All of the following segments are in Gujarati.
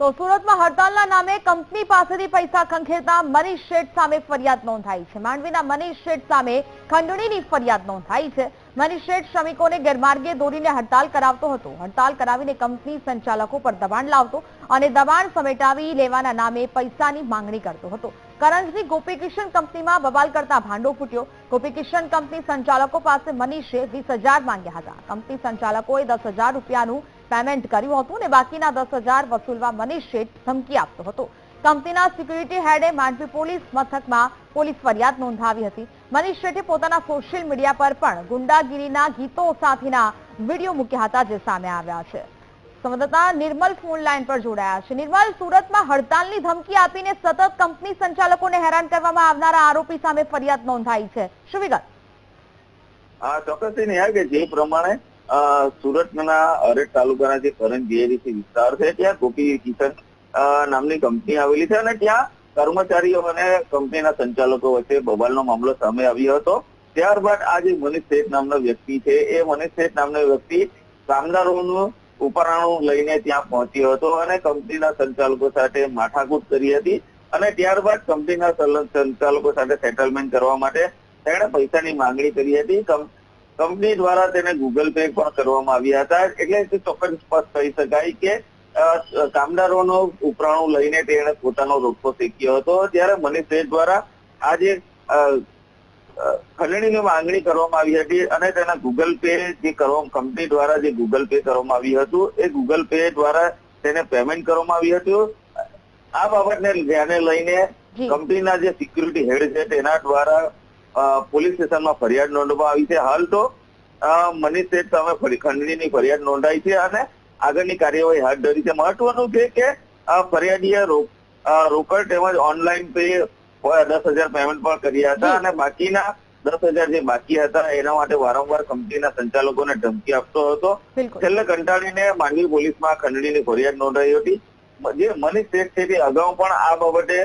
તો સુરતમાં હડતાલના નામે કંપની પાસેથી પૈસા ખંખેરતા મનીષ શેઠ સામે ફરિયાદ નોંધાઈ છે. માંડવીના મનીષ શેઠ સામે ખંડણીની ફરિયાદ નોંધાઈ છે. મનીષ શેઠ શ્રમિકોને ગેરમાર્ગે દોરીને હડતાલ કરાવતો હતો. હડતાલ કરાવીને કંપની સંચાલકો પર દબાણ લાવતો અને દબાણ સમેટાવી લેવાના નામે પૈસાની માંગણી કરતો હતો. કરંજની ગોપીકિશન કંપનીમાં બબાલ કરતા ભાંડો ફૂટ્યો. ગોપીકિશન કંપની સંચાલકો પાસે મનીષે વીસ માંગ્યા હતા. કંપની સંચાલકોએ દસ રૂપિયાનું પેમેન્ટ કર્યું હતું અને બાકીના દસ વસૂલવા મનીષ શેઠ ધમકી આપતો હતો. કંપનીના સિક્યુરિટી હેડે માંડવી પોલીસ મથકમાં પોલીસ ફરિયાદ નોંધાવી હતી. મનીષ શેઠે પોતાના સોશિયલ મીડિયા પર પણ ગુંડાગીરીના ગીતો સાથેના વીડિયો મૂક્યા હતા જે સામે આવ્યા છે. સંવાદદાતા નિર્મલ ફોન લાઈન પર જોડાયા છે. નિર્મલ, સુરતમાં હડતાલની ધમકી આપીને સતત કંપની સંચાલકોને હેરાન કરવામાં આવનારા આરોપી સામે ફરિયાદ નોંધાઈ છે. શું વિગત? ચોક્કસથી નિહાળ જે પ્રમાણે સુરતના અરેટ તાલુકાના જે કરંજ જીઆઈડીસી વિસ્તાર છે, ત્યાં ગોપી કિશન નામની કંપની આવેલી છે અને ત્યાં કર્મચારીઓ અને કંપનીના સંચાલકો વચ્ચે બબાલનો મામલો સામે આવ્યો હતો. ત્યારબાદ આ જે મનીષ શેઠ નામનો વ્યક્તિ છે, એ મનીષ શેઠ નામનો વ્યક્તિ કામદારોનું ઉપરાણું લઈને ત્યાં પહોંચ્યો હતો અને કંપનીના સંચાલકો સાથે માથાકૂટ કરી હતી અને ત્યારબાદ કંપનીના સંચાલકો સાથે સેટલમેન્ટ કરવા માટે તેણે પૈસાની માંગણી કરી હતી. કંપની દ્વારા તેને ગૂગલ પે પણ કરવામાં આવ્યા હતા. એટલે તે ચોક્કસ સ્પષ્ટ કહી શકાય કે કામદારોનો ઉપરાણું લઈને તેણે પોતાનો રોટલો શેક્યો હતો. ત્યારે મનીષ શેઠ દ્વારા આ જે ખંડણીની માંગણી કરવામાં આવી હતી અને તેના ગૂગલ પે જે કરવા કંપની દ્વારા જે ગૂગલ પે કરવામાં આવ્યું હતું એ ગૂગલ પે દ્વારા તેને પેમેન્ટ કરવામાં આવ્યું હતું. આ બાબતને ધ્યાને લઈને. કંપનીના જે સિક્યુરિટી હેડ છે તેના દ્વારા પોલીસ સ્ટેશનમાં ફરિયાદ નોંધવામાં આવી છે. હાલ તો મનીષ શેઠ સામે ખંડણીની ફરિયાદ નોંધાઈ છે અને આગળની કાર્યવાહી હાથ ધરી છે. મહત્વનું છે કે ફરિયાદીએ રોકડ તેમજ ઓનલાઈન પે દસ હજાર પેમેન્ટ પણ કર્યા હતા અને બાકીના દસ હજાર જે બાકી હતા એના માટે વારંવાર કંપનીના સંચાલકોને ધમકી આપતો હતો. છેલ્લે કંટાળીને માંડવી પોલીસમાં ખંડણીની ફરિયાદ નોંધાઈ હતી. જે મનીષ શેઠ છે તે અગાઉ પણ આ બાબતે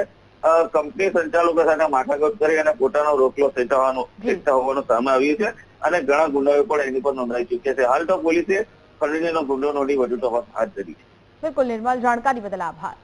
કંપની સંચાલકો સાથે માથાકૂટ કરી અને પોતાનો રોકલો ખેંચાવાનો ખેંચતા હોવાનું સામે આવ્યું છે અને ઘણા ગુનાઓ પણ એની પર નોંધાઈ ચૂક્યા છે. હાલ તો પોલીસે ફરજીનો ગુંડો નોંધી વધુ તપાસ હાથ ધરી છે. બિલકુલ નિર્મલ જાણકારી બદલ આભાર.